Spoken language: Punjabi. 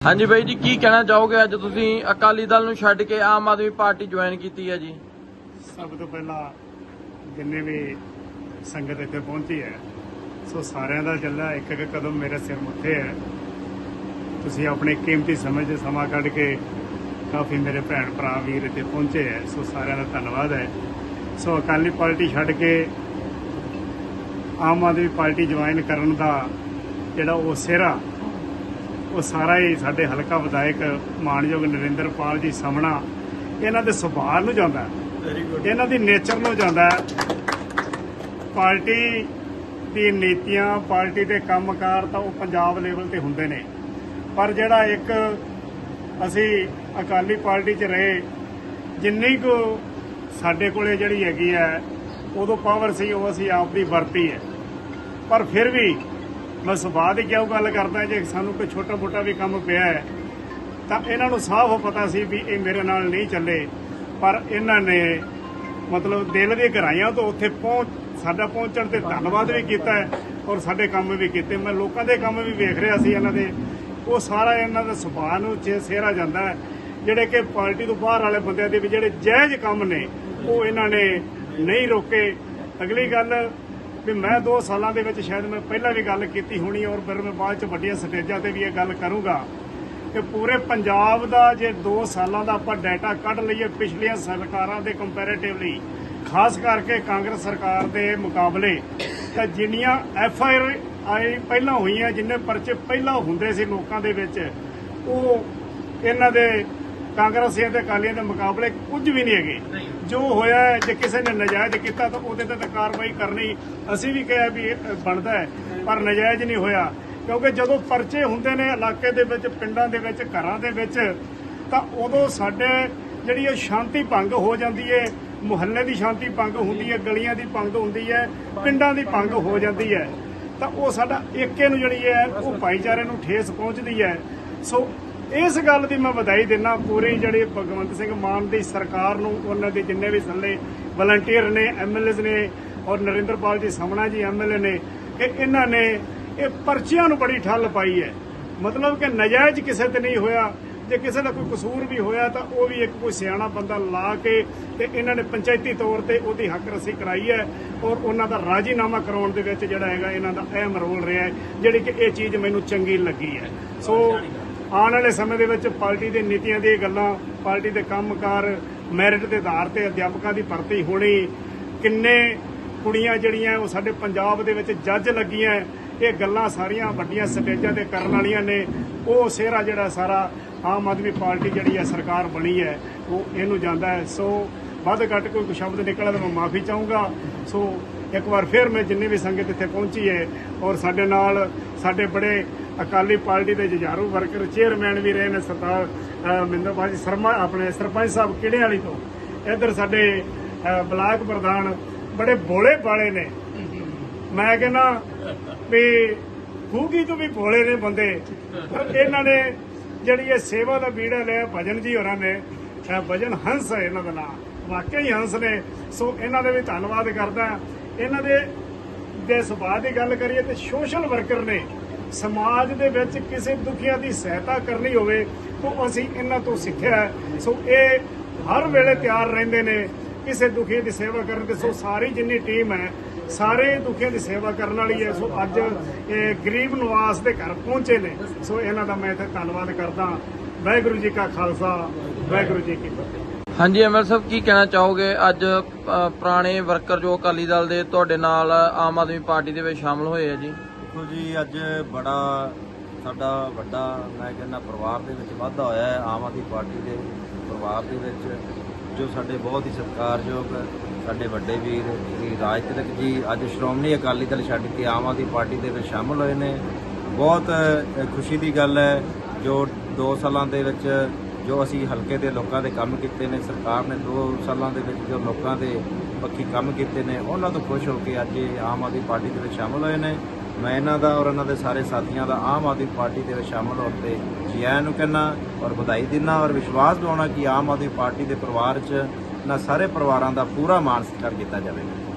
ਹਾਂਜੀ ਬਾਈ ਜੀ, ਕੀ ਕਹਿਣਾ ਚਾਹੋਗੇ? ਅੱਜ ਤੁਸੀਂ ਅਕਾਲੀ ਦਲ ਨੂੰ ਛੱਡ ਕੇ ਆਮ ਆਦਮੀ ਪਾਰਟੀ ਜੁਆਇਨ ਕੀਤੀ ਹੈ ਜੀ। ਸਭ ਤੋਂ ਪਹਿਲਾਂ ਜਿੰਨੇ ਵੀ ਸੰਗਤ ਇੱਥੇ ਪਹੁੰਚੀ ਹੈ, ਸੋ ਸਾਰਿਆਂ ਦਾ ਚੱਲਾ ਇੱਕ ਇੱਕ ਕਦਮ ਮੇਰੇ ਸਿਰ ਮੁੱਠੇ ਹੈ। ਤੁਸੀਂ ਆਪਣੇ ਕੀਮਤੀ ਸਮੇਂ 'ਚ ਸਮਾਂ ਕੱਢ ਕੇ ਕਾਫੀ ਮੇਰੇ ਭੈਣ ਭਰਾ ਵੀਰ ਇੱਥੇ ਪਹੁੰਚੇ ਹੈ, ਸੋ ਸਾਰਿਆਂ ਦਾ ਧੰਨਵਾਦ ਹੈ। ਸੋ ਅਕਾਲੀ ਪਾਰਟੀ ਛੱਡ ਕੇ ਆਮ ਆਦਮੀ ਪਾਰਟੀ ਜੁਆਇਨ ਕਰਨ ਦਾ ਜਿਹੜਾ ਉਹ ਸਿਹਰਾ ਉਹ ਸਾਰਾ ਹੀ ਸਾਡੇ ਹਲਕਾ ਵਿਧਾਇਕ ਮਾਨਯੋਗ ਨਰਿੰਦਰਪਾਲ ਜੀ ਸਮਣਾ ਇਹਨਾਂ ਦੇ ਸੁਭਾਅ ਨੂੰ ਜਾਂਦਾ ਹੈ। ਇਹਨਾਂ ਦੀ ਨੇਚਰ ਨੂੰ ਜਾਂਦਾ ਹੈ। ਪਾਰਟੀ ਦੀ ਨੀਤੀਆਂ ਪਾਰਟੀ ਦੇ ਕੰਮਕਾਰ ਤਾਂ ਉਹ ਪੰਜਾਬ ਲੈਵਲ ਤੇ ਹੁੰਦੇ ਨੇ। ਪਰ ਜਿਹੜਾ ਇੱਕ ਅਸੀਂ ਅਕਾਲੀ ਪਾਰਟੀ 'ਚ ਰਹੇ ਜਿੰਨੀ ਕੁ ਸਾਡੇ ਕੋਲੇ ਜਿਹੜੀ ਹੈਗੀ ਹੈ ਉਦੋਂ ਪਾਵਰ ਸੀ ਉਹ ਅਸੀਂ ਆਪ ਦੀ ਵਰਤੀ ਹੈ। ਪਰ ਫਿਰ ਵੀ ਮੈਂ ਸੁਭਾਅ ਦੀ ਕਿਉਂ ਗੱਲ ਕਰਦਾ ਜੇ ਸਾਨੂੰ ਕੋਈ ਛੋਟਾ ਮੋਟਾ ਵੀ ਕੰਮ ਪਿਆ ਹੈ, ਤਾਂ ਇਹਨਾਂ ਨੂੰ ਸਾਫ਼ ਪਤਾ ਸੀ ਵੀ ਇਹ ਮੇਰੇ ਨਾਲ ਨਹੀਂ ਚੱਲੇ। ਪਰ ਇਹਨਾਂ ਨੇ ਮਤਲਬ ਦਿਲ ਦੀ ਗਹਿਰਾਈਆਂ ਤੋਂ ਉੱਥੇ ਪਹੁੰਚ, ਸਾਡਾ ਪਹੁੰਚਣ ਤੇ ਧੰਨਵਾਦ ਵੀ ਕੀਤਾ ਔਰ ਸਾਡੇ ਕੰਮ ਵੀ ਕੀਤੇ। ਮੈਂ ਲੋਕਾਂ ਦੇ ਕੰਮ ਵੀ ਵੇਖ ਰਿਹਾ ਸੀ ਇਹਨਾਂ ਦੇ। ਉਹ ਸਾਰਾ ਇਹਨਾਂ ਦਾ ਸੁਭਾਅ ਨੂੰ ਚੇ ਸਿਹਰਾ ਜਾਂਦਾ ਹੈ। ਜਿਹੜੇ ਕਿ ਪਾਰਟੀ ਤੋਂ ਬਾਹਰ ਵਾਲੇ ਬੰਦਿਆਂ ਦੇ ਵੀ ਜਿਹੜੇ ਜਾਇਜ਼ ਕੰਮ ਨੇ, ਉਹ ਇਹਨਾਂ ਨੇ ਨਹੀਂ ਰੋਕੇ। ਅਗਲੀ ਗੱਲ ਵੀ ਮੈਂ 2 ਸਾਲਾਂ ਦੇ ਵਿੱਚ ਸ਼ਾਇਦ ਮੈਂ ਪਹਿਲਾਂ ਵੀ ਗੱਲ ਕੀਤੀ ਹੋਣੀ ਔਰ ਫਿਰ ਮੈਂ ਬਾਅਦ ਚ ਵੱਡੀਆਂ ਸਟੇਜਾਂ ਤੇ ਵੀ ਇਹ ਗੱਲ ਕਰੂੰਗਾ। ਕਿ ਪੂਰੇ ਪੰਜਾਬ ਦਾ ਜੇ 2 ਸਾਲਾਂ ਦਾ ਆਪਾਂ ਡਾਟਾ ਕੱਢ ਲਈਏ ਪਿਛਲੀਆਂ ਸਰਕਾਰਾਂ ਦੇ ਕੰਪੈਰੀਟਿਵਲੀ ਖਾਸ ਕਰਕੇ ਕਾਂਗਰਸ ਸਰਕਾਰ ਦੇ ਮੁਕਾਬਲੇ, ਤਾਂ ਜਿੰਨੀਆਂ ਐਫ ਆਈ ਆਈ ਪਹਿਲਾਂ ਹੋਈਆਂ, ਜਿੰਨੇ ਪਰਚੇ ਪਹਿਲਾਂ ਹੁੰਦੇ ਸੀ ਲੋਕਾਂ ਦੇ ਵਿੱਚ, ਉਹ ਇਹਨਾਂ ਦੇ ਕਾਂਗਰਸੀਆਂ ਤੇ ਅਕਾਲੀਆਂ ਦੇ ਮੁਕਾਬਲੇ ਕੁਝ ਵੀ ਨਹੀਂ ਹੈਗੇ। ਜੋ ਹੋਇਆ ਹੈ, ਜੇ ਕਿਸੇ ਨੇ ਨਜਾਇਜ਼ ਕੀਤਾ ਤਾਂ ਉਹਦੇ ਤੇ ਤਾਂ ਕਾਰਵਾਈ ਕਰਨੀ ਅਸੀਂ ਵੀ ਕਿਹਾ ਵੀ ਬਣਦਾ ਹੈ ਪਰ ਨਜਾਇਜ਼ ਨਹੀਂ ਹੋਇਆ। ਕਿਉਂਕਿ ਜਦੋਂ ਪਰਚੇ ਹੁੰਦੇ ਨੇ ਇਲਾਕੇ ਦੇ ਵਿੱਚ ਪਿੰਡਾਂ ਦੇ ਵਿੱਚ ਘਰਾਂ ਦੇ ਵਿੱਚ ਤਾਂ ਉਦੋਂ ਸਾਡੇ ਜਿਹੜੀ ਇਹ ਸ਼ਾਂਤੀ ਭੰਗ ਹੋ ਜਾਂਦੀ ਹੈ ਮੁਹੱਲੇ ਦੀ ਸ਼ਾਂਤੀ ਭੰਗ ਹੁੰਦੀ ਹੈ ਗਲੀਆਂ ਦੀ ਭੰਗ ਹੁੰਦੀ ਹੈ ਪਿੰਡਾਂ ਦੀ ਭੰਗ ਹੋ ਜਾਂਦੀ ਹੈ। ਤਾਂ ਉਹ ਸਾਡਾ ਏਕੇ ਨੂੰ ਜਿਹੜੀ ਹੈ ਉਹ ਭਾਈਚਾਰੇ ਨੂੰ ਠੇਸ ਪਹੁੰਚਦੀ ਹੈ। ਸੋ ਇਸ ਗੱਲ ਦੀ ਮੈਂ ਵਧਾਈ ਦਿੰਦਾ ਪੂਰੀ ਜਿਹੜੀ ਭਗਵੰਤ ਸਿੰਘ ਮਾਨ ਦੀ ਸਰਕਾਰ ਨੂੰ, ਉਹਨਾਂ ਦੇ ਜਿੰਨੇ ਵੀ ਥੱਲੇ ਵਲੰਟੀਅਰ ਨੇ ਐਮਐਲਏਸ ਨੇ ਔਰ ਨਰਿੰਦਰਪਾਲ ਜੀ ਸਮਣਾ ਜੀ ਐਮਐਲਏ ਨੇ, ਕਿ ਇਹਨਾਂ ਨੇ ਇਹ ਪਰਚੀਆਂ ਨੂੰ ਬੜੀ ਠੱਲ ਪਾਈ ਹੈ। ਮਤਲਬ ਕਿ ਨਜਾਇਜ਼ ਕਿਸੇ ਤੇ ਨਹੀਂ ਹੋਇਆ। ਜੇ ਕਿਸੇ ਦਾ ਕੋਈ ਕਸੂਰ ਵੀ ਹੋਇਆ ਤਾਂ ਉਹ ਵੀ ਇੱਕ ਕੋਈ ਸਿਆਣਾ ਬੰਦਾ ਲਾ ਕੇ ਤੇ ਇਹਨਾਂ ਨੇ ਪੰਚਾਇਤੀ ਤੌਰ ਤੇ ਉਹਦੀ ਹੱਕ ਰਸੀ ਕਰਾਈ ਹੈ ਔਰ ਉਹਨਾਂ ਦਾ ਰਾਜੀਨਾਮਾ ਕਰਾਉਣ ਦੇ ਵਿੱਚ ਜਿਹੜਾ ਹੈਗਾ ਇਹਨਾਂ ਦਾ ਅਹਿਮ ਰੋਲ ਰਿਹਾ ਹੈ, ਜਿਹੜੀ ਕਿ ਇਹ ਚੀਜ਼ ਮੈਨੂੰ ਚੰਗੀ ਲੱਗੀ ਹੈ। ਸੋ ਆਉਣ ਵਾਲੇ ਸਮੇਂ ਦੇ ਵਿੱਚ ਪਾਰਟੀ ਦੇ ਨੀਤੀਆਂ ਦੀਆਂ ਗੱਲਾਂ, ਪਾਰਟੀ ਦੇ ਕੰਮਕਾਰ, ਮੈਰਿਟ ਦੇ ਆਧਾਰ ਤੇ ਅਧਿਆਪਕਾਂ ਦੀ ਭਰਤੀ ਹੋਣੀ, ਕਿੰਨੇ ਕੁੜੀਆਂ ਜਿਹੜੀਆਂ ਉਹ ਸਾਡੇ ਪੰਜਾਬ ਦੇ ਵਿੱਚ ਜੱਜ ਲੱਗੀਆਂ, ਇਹ ਗੱਲਾਂ ਸਾਰੀਆਂ ਵੱਡੀਆਂ ਸਟੇਜਾਂ ਤੇ ਕਰਨ ਵਾਲੀਆਂ ਨੇ। ਉਹ ਸਿਹਰਾ ਜਿਹੜਾ ਸਾਰਾ ਆਮ ਆਦਮੀ ਪਾਰਟੀ ਜਿਹੜੀ ਹੈ ਸਰਕਾਰ ਬਣੀ ਹੈ, ਉਹ ਇਹਨੂੰ ਜਾਂਦਾ ਹੈ। ਸੋ ਵੱਧ ਘੱਟ ਕੋਈ ਸ਼ਬਦ ਨਿਕਲਿਆ ਤਾਂ ਮੈਂ ਮਾਫੀ ਚਾਹੂੰਗਾ। ਸੋ ਇੱਕ ਵਾਰ ਫਿਰ ਮੈਂ ਜਿੰਨੀ ਵੀ ਸੰਗਤ ਇੱਥੇ ਪਹੁੰਚੀ ਹੈ ਔਰ ਸਾਡੇ ਨਾਲ ਸਾਡੇ ਬੜੇ ਅਕਾਲੀ ਪਾਰਟੀ ਦੇ ਜੁਝਾਰੂ ਵਰਕਰ ਚੇਅਰਮੈਨ ਵੀ ਰਹੇ ਨੇ ਸਰਦਾਰ ਅਹ, ਮਹਿੰਦਰਪਾਲ ਜੀ ਸ਼ਰਮਾ ਆਪਣੇ ਸਰਪੰਚ ਸਾਹਿਬ ਕਿਹੜੇ ਵਾਲੀ ਤੋਂ? ਇੱਧਰ ਸਾਡੇ ਬਲਾਕ ਪ੍ਰਧਾਨ ਬੜੇ ਭੋਲੇ ਬਾਲੇ ਨੇ। ਮੈਂ ਕਹਿੰਦਾ ਵੀ ਖੂਗੀ ਤੋਂ ਵੀ ਭੋਲੇ ਨੇ ਬੰਦੇ? ਪਰ ਇਹਨਾਂ ਨੇ ਜਿਹੜੀ ਇਹ ਸੇਵਾ ਦਾ ਬੀੜਾ ਲਿਆ ਭਜਨ ਜੀ ਹੋਰਾਂ ਨੇ ਭਜਨ ਹੰਸ ਹੈ ਇਹਨਾਂ ਦਾ ਨਾਮ। ਵਾਕਿਆ ਹੀ ਹੰਸ ਨੇ। ਸੋ ਇਹਨਾਂ ਦੇ ਵੀ ਧੰਨਵਾਦ ਕਰਦਾ। ਇਹਨਾਂ ਦੇ ਦੇ ਸੁਭਾਅ ਦੀ ਗੱਲ ਕਰੀਏ ਤੇ ਸੋਸ਼ਲ ਵਰਕਰ ਨੇ। ਸਮਾਜ ਦੇ ਵਿੱਚ ਕਿਸੇ ਦੁਖੀਆਂ ਦੀ ਸਹਾਇਤਾ ਕਰਨੀ ਹੋਵੇ ਤਾਂ ਅਸੀਂ ਇਹਨਾਂ ਤੋਂ ਸਿੱਖਿਆ ਸੋ ਇਹ ਹਰ ਵੇਲੇ ਤਿਆਰ ਰਹਿੰਦੇ ਨੇ ਕਿਸੇ ਦੁਖੀ ਦੀ ਸੇਵਾ ਕਰਨ ਤੇ। ਸੋ ਸਾਰੀ ਜਿੰਨੀ ਟੀਮ ਹੈ, ਸਾਰੇ ਦੁਖੀਆਂ ਦੀ ਸੇਵਾ ਕਰਨ ਵਾਲੀ ਹੈ। ਸੋ ਅੱਜ ਇਹ ਗਰੀਬ ਨਵਾਸ ਦੇ ਘਰ ਪਹੁੰਚੇ ਨੇ। ਸੋ ਇਹਨਾਂ ਦਾ ਮੈਂ ਇੱਥੇ ਧੰਨਵਾਦ ਕਰਦਾ। ਵਾਹਿਗੁਰੂ ਜੀ ਕਾ ਖਾਲਸਾ, ਵਾਹਿਗੁਰੂ ਜੀ ਕੀ ਫਤਿਹ। ਹਾਂਜੀ ਐਮਐਲ ਸਾਹਿਬ, ਕੀ ਕਹਿਣਾ ਚਾਹੋਗੇ? ਅੱਜ ਪੁਰਾਣੇ ਵਰਕਰ ਜੋ ਅਕਾਲੀ ਦਲ ਦੇ ਤੁਹਾਡੇ ਨਾਲ ਆਮ ਆਦਮੀ ਪਾਰਟੀ ਦੇ ਵਿੱਚ ਸ਼ਾਮਲ ਹੋਏ ਆ ਜੀ। ਦੇਖੋ ਜੀ, ਅੱਜ ਬੜਾ ਸਾਡਾ ਵੱਡਾ, ਮੈਂ ਕਹਿੰਦਾ ਪਰਿਵਾਰ ਦੇ ਵਿੱਚ ਵਾਧਾ ਹੋਇਆ ਹੈ, ਆਮ ਆਦਮੀ ਪਾਰਟੀ ਦੇ ਪਰਿਵਾਰ ਦੇ ਵਿੱਚ, ਜੋ ਸਾਡੇ ਬਹੁਤ ਹੀ ਸਤਿਕਾਰਯੋਗ ਸਾਡੇ ਵੱਡੇ ਵੀਰ ਸ੍ਰੀ ਰਾਜ ਤਿਲਕ ਜੀ, ਅੱਜ ਸ਼੍ਰੋਮਣੀ ਅਕਾਲੀ ਦਲ ਛੱਡ ਕੇ ਆਮ ਆਦਮੀ ਪਾਰਟੀ ਦੇ ਵਿੱਚ ਸ਼ਾਮਲ ਹੋਏ ਨੇ। ਬਹੁਤ ਖੁਸ਼ੀ ਦੀ ਗੱਲ ਹੈ, ਜੋ 2 ਸਾਲਾਂ ਦੇ ਵਿੱਚ ਜੋ ਅਸੀਂ ਹਲਕੇ ਦੇ ਲੋਕਾਂ ਦੇ ਕੰਮ ਕੀਤੇ ਨੇ, ਸਰਕਾਰ ਨੇ 2 ਸਾਲਾਂ ਦੇ ਵਿੱਚ ਜੋ ਲੋਕਾਂ ਦੇ ਪੱਖੀ ਕੰਮ ਕੀਤੇ ਨੇ, ਉਹਨਾਂ ਤੋਂ ਖੁਸ਼ ਹੋ ਕੇ ਅੱਜ ਇਹ ਆਮ ਆਦਮੀ ਪਾਰਟੀ ਦੇ ਵਿੱਚ ਸ਼ਾਮਲ ਹੋਏ ਨੇ। ਮੈਂ ਇਹਨਾਂ ਦਾ ਔਰ ਇਹਨਾਂ ਦੇ ਸਾਰੇ ਸਾਥੀਆਂ ਦਾ ਆਮ ਆਦਮੀ ਪਾਰਟੀ ਦੇ ਵਿੱਚ ਸ਼ਾਮਲ ਹੋਣ ਤੇ ਜੀ ਆਇਆਂ ਨੂੰ ਕਹਿਣਾ ਔਰ ਵਧਾਈ ਦਿੰਦਾ ਔਰ ਵਿਸ਼ਵਾਸ ਦਿਵਾਉਣਾ ਕਿ ਆਮ ਆਦਮੀ ਪਾਰਟੀ ਦੇ ਪਰਿਵਾਰ 'ਚ ਇਹਨਾਂ ਸਾਰੇ ਪਰਿਵਾਰਾਂ ਦਾ ਪੂਰਾ ਮਾਣ ਸਤਿਕਾਰ ਕੀਤਾ ਜਾਵੇਗਾ।